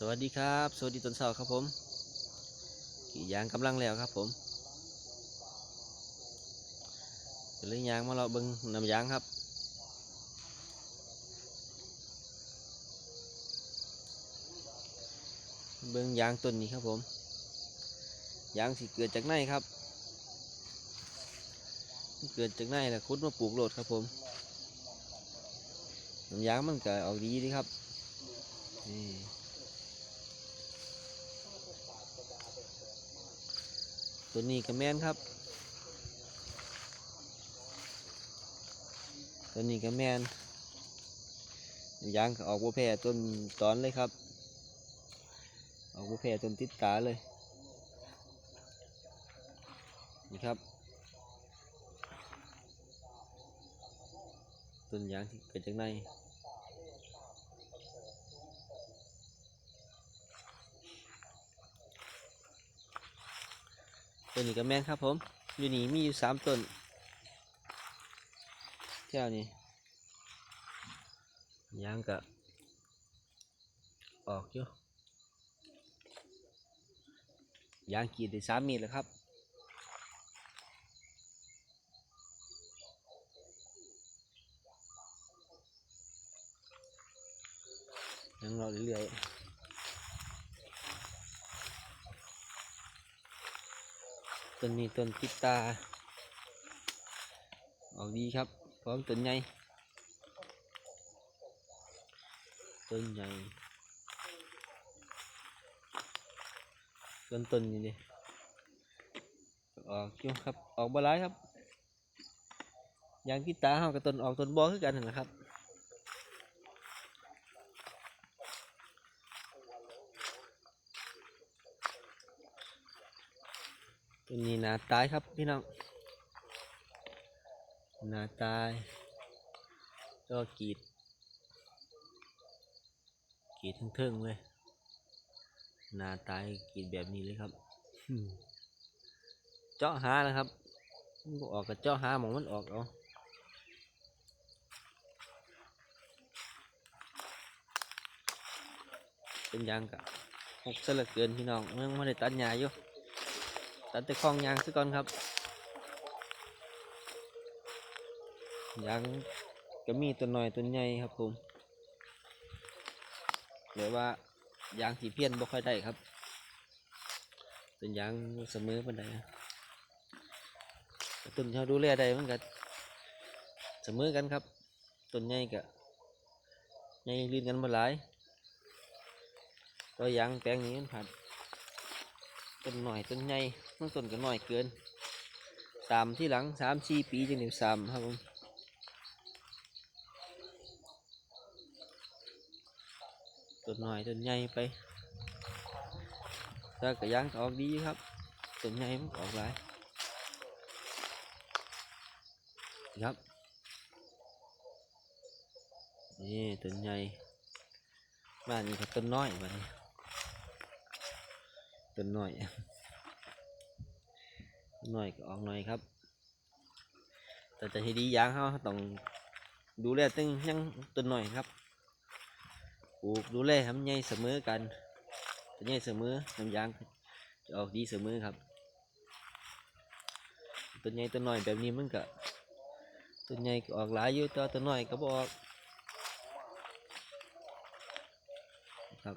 สวัสดีครับ สวัสดีตอนเช้าครับผมกรีดยางกำลังแล้วครับผมเป็นเรื่องยางมาเราเบิ้งนำยางครับเบิ้งยางต้นนี้ครับผมยางสิเกิดจากในครับ เกิดจากในแหละคุดมาปลูกโลดครับผมน้ำยางมันก็ออกดีดีครับนี่ ตัวนี้ก็แมนครับ ตัวนี้ก็แมนยางออกบัวแพร่ต้นตอนเลยครับ ออกบัวแพร่ต้นติดตาเลย นี่ครับ ต้นยางที่เกิดจากใน ตัวนี้ก็แม่นครับผม อยู่นี่มีอยู่สามต้นเท่านี้ยางก็ออกอยู่ยางกีดได้สามเมีดแล้วครับยังรอเรื่อยๆ ต้นนี้ต้นติตาออกดีครับพร้อมต้นใหญ่ต้นใหญ่ต้นต้นนี่ดิออกอยู่ครับออกบหลายครับยางติตาเฮากับต้นออกต้นบอคือกันนะครับ ตัวนี้นาตายครับพี่น้องนาตายก็กีด กีดทั้งเทิงๆเลยนาตายกีดแบบนี้เลยครับเจาะหานะครับออกกับเจาะหาหมองมันออกเอาเป็นยางกะหกเสลือเกินพี่น้องยังไม่ได้ตัดหญ้าอยู่ ตัดแต่คลองยางซะก่อนครับยางก็มีตัวหน่อยตัวใหญ่ครับผมเรียกว่ายางสีเพี้ยนบ่ค่อยได้ครับเป็นยางเสมอปานใดต้นเขาดูแลได้มันก็เสมอกันครับต้นใหญ่ก็ใหญ่ลื่นกันมาหลายตัวยางแปลงนี้มันผัด ต้นหน่อยต้นใหญ่บางต้นก็น้อยเกินสามที่หลังสามสี่ปีจึงได้สามครับผมต้นหน่อยต้นใหญ่ไปถ้ากระยางออกดีครับต้นใหญ่มันก็ออกหลายครับนี่ต้นใหญ่บ้านนี้ก็ต้นน้อยบ้านนี้ ต้นหน่อยต้นหน่อยก็ออกหน่อยครับ แต่จะให้ดียางเขาต้องดูแลตึงยังต้นหน่อยครับปลูกดูแลทำใหญ่เสมอกันจะใหญ่เสมอน้ำยางจะออกดีเสมอครับต้นใหญ่ต้นหน่อยแบบนี้มันก็ต้นใหญ่ก็ออกหลายอยู่ตัวต้นหน่อยก็บอกครับ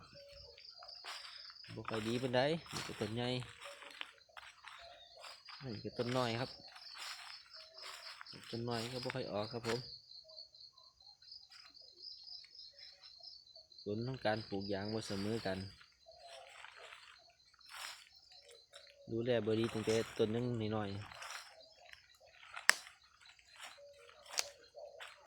บ่ค่อยดีเป็นไดนี่ก็ต้นใหญ่นี่ก็ต้นน้อยครับต้นน้อยก็บ่ค่อยออกครับผมผลของการปลูกยางบ่เสมอกัน ดูแลบริตั้งแต่ต้นยังน้อยๆ